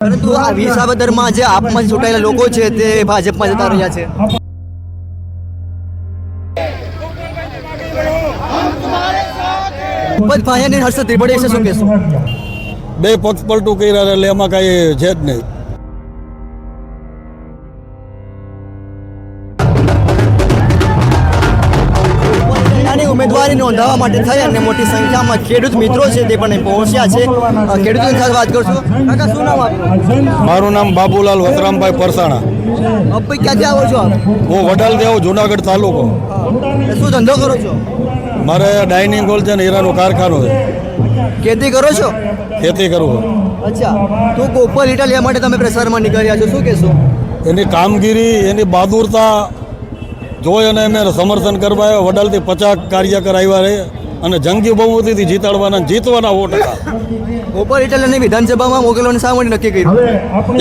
પરંતુ આ વિસાવદરમાં જે આપમાં ચૂંટાયેલા લોકો છે તે ભાજપમાં જતા રહ્યા છે. ઉપજ ભાઈ અને હર્ષદ ત્રિપાઠી શું કહેશો? બે પક્ષ પલટું કર્યા એટલે એમાં કાંઈ છે જ નહીં. ઉમેદવારી નોંધાવવા માટે થઈ અને મોટી સંખ્યામાં ખેડૂત મિત્રો છે તે પણ પહોંચ્યા છે. ખેડૂતોની સાથે વાત કરશું કાકા શું નામ આપનું? મારું નામ બાબુલાલ વતરામભાઈ પરસાણા. અબ્બઈ ક્યાંથી આવો છો હું વડાલથી આવું જુનાગઢ તાલુકો. શું ધંધો કરો છો? મારે ડાઇનિંગ હોલ છે ને હીરાનો કારખાનો છે. ખેતી કરો છો? ખેતી કરું અચ્છા. તો કોપર લીટા લેવા માટે તમે પ્રસારમાં નીકળ્યા છો શું કહેશો? એની કામગીરી એની બહાદુરતા જોઈ અને એમને સમર્થન કરવા આવ્યા. વડાલથી પચાસ કાર્યકર આવ્યા રહે અને જંગી બહુમતીથી જીતાડવાના જીતવાના વોટ હતા. ગોપાલ ઇટાલિયનને વિધાનસભામાં મોકલવાનું શા માટે નક્કી કર્યું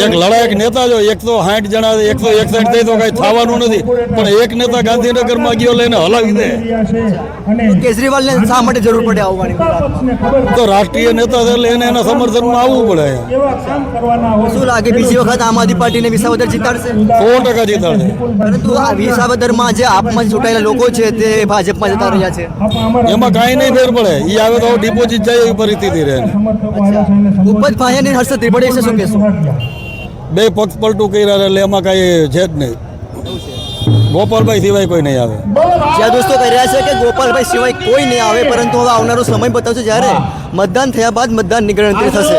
એક લડાયક નેતા જો એકસો સાઠ જણા એકસો એકસઠ થઈ તો કઈ થવાનું નથી. પણ એક નેતા ગાંધીનગરમાં ગયો લઈને હલાવી દે. કેજરીવાલને શા માટે જરૂર પડે આવવાની તો રાષ્ટ્રીય નેતા એટલે એને એના સમર્થનમાં આવવું પડે. લાગે બીજી વખત આમ આદમી પાર્ટીને વિસાવદર જીતાડશે? સો ટકા જીતાડશે. પરંતુ આ વિસાવદરમાં જે આપમાં ચૂંટાયેલા લોકો છે તે ભાજપમાં જતા રહ્યા છે. એમાં કાંઈ નહીં ફેર પડે. એ આવે તો ડિપોઝિટ જાય એવી પરિસ્થિતિ રહે. ઉપજ ભાઈ અને હર્ષદ ત્રિપડી વિશે શું કહેશો? બે પક્ષ પલટું કર્યા એટલે એમાં કાંઈ છે જ નહીં. ગોપાલભાઈ સિવાય કોઈ નહીં આવે. જ્યાં દોસ્તો કહી રહ્યા છે કે ગોપાલભાઈ સિવાય કોઈ નહીં આવે પરંતુ હવે આવનારો સમય બતાવશે જ્યારે મતદાન થયા બાદ મતદાનની ગણતરી થશે.